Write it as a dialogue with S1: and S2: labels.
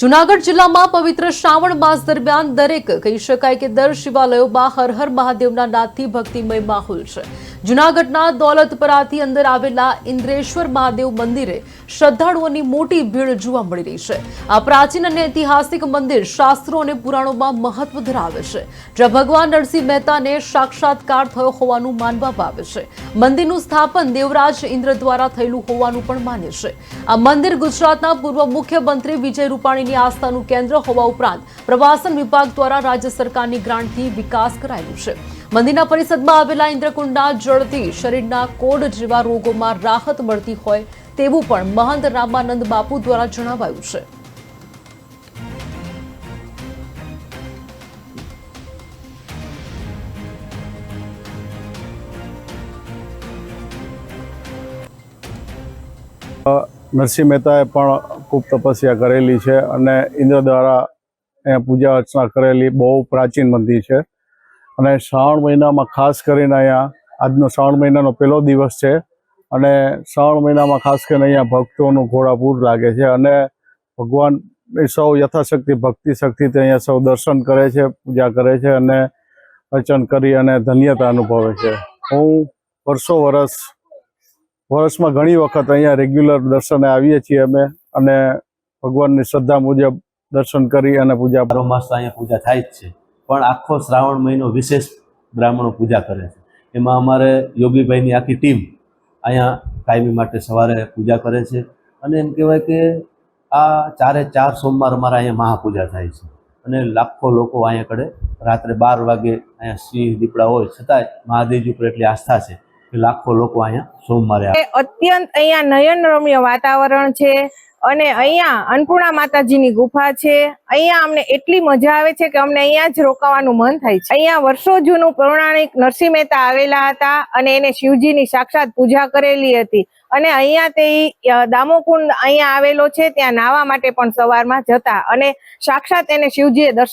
S1: જુનાગઢ જિલ્લામાં પવિત્ર શ્રાવણ માસ દરમિયાન દરેક કહી શકાય કે દર શિવાલયોમાં હર હર મહાદેવના નાદથી ભક્તિમય માહોલ છે. જુનાગઢના દોલતપરાથી અંદર આવેલા ઇન્દ્રેશ્વર મહાદેવ મંદિરે શ્રદ્ધાળુઓની મોટી ભીડ જોવા મળી રહી છે. આ પ્રાચીન અને ઐતિહાસિક મંદિર શાસ્ત્રો અને પુરાણોમાં મહત્વ ધરાવે છે. જ્યાં ભગવાન નરસિંહ મહેતાને સાક્ષાત્કાર થયો હોવાનું માનવામાં આવે છે. મંદિરનું સ્થાપન દેવરાજ ઇન્દ્ર દ્વારા થયેલું હોવાનું પણ માને છે. આ મંદિર ગુજરાતના પૂર્વ મુખ્યમંત્રી વિજય રૂપાણીની આસ્થાનું કેન્દ્ર હોવા ઉપરાંત પ્રવાસન વિભાગ દ્વારા રાજ્ય સરકારની ગ્રાન્ટથી વિકાસ કરાયેલું છે. મંદિરના પરિષદમાં આવેલા ઇન્દ્રકુંડના જળથી શરીરના કોડ જેવા રોગોમાં રાહત મળતી હોય તેવું પણ મહંત રામાનંદ બાપુ દ્વારા જણાવાયું છે.
S2: નરસિંહ મહેતાએ પણ ખૂબ તપસ્યા કરેલી છે અને ઇન્દ્ર દ્વારા અહીંયા પૂજા અર્ચના કરેલી બહુ પ્રાચીન મંદિર છે. અને શ્રાવણ મહિનામાં ખાસ કરીને અહીંયા આજનો શ્રાવણ મહિનાનો પહેલો દિવસ છે અને શ્રાવણ મહિનામાં ખાસ કરીને અહીંયા ભક્તોનું ઘોડાપૂર લાગે છે અને ભગવાન સૌ યથાશક્તિ ભક્તિ શક્તિથી અહીંયા સૌ દર્શન કરે છે, પૂજા કરે છે અને અર્ચન કરી અને ધન્યતા અનુભવે છે. હું વર્ષો વર્ષ, વર્ષમાં ઘણી વખત અહીંયા રેગ્યુલર દર્શને આવીએ છીએ અમે. અને ભગવાનની શ્રદ્ધા મુજબ દર્શન કરી અને પૂજા
S3: બારો માસ તો અહીંયા પૂજા થાય જ છે. પણ આખો શ્રાવણ મહિનો વિશેષ બ્રાહ્મણો પૂજા કરે છે. એમાં અમારે યોગીભાઈની આખી ટીમ અહીંયા કાયમી માટે સવારે પૂજા કરે છે. અને એમ કહેવાય કે આ ચારે ચાર સોમવાર અમારા અહીંયા મહાપૂજા થાય છે. અને લાખો લોકો અહીંયા કડે. રાત્રે બાર વાગે અહીંયા સિંહ દીપડા હોય. છતાંય મહાદેવજી ઉપર એટલી આસ્થા છે કે લાખો લોકો અહીંયા સોમવારે આવે.
S4: અત્યંત અહીંયા નયનરમ્ય વાતાવરણ છે. અને અહીંયા અન્નપૂર્ણા માતાજીની ગુફા છે. અહીંયા અમને એટલી મજા આવે છે કે અમને અહીંયા જ રોકાવાનું મન થાય છે. અહીંયા વર્ષો જૂનું પૌરાણિક નરસિંહ મહેતા આવેલા હતા અને એને શિવજીની સાક્ષાત પૂજા કરેલી હતી. અને અહીંયા તે દામોકુંડ અહીંયા આવેલો છે, ત્યાં નાહવા માટે પણ સવારમાં જતા અને સાક્ષાત એને શિવજીએ દર્શન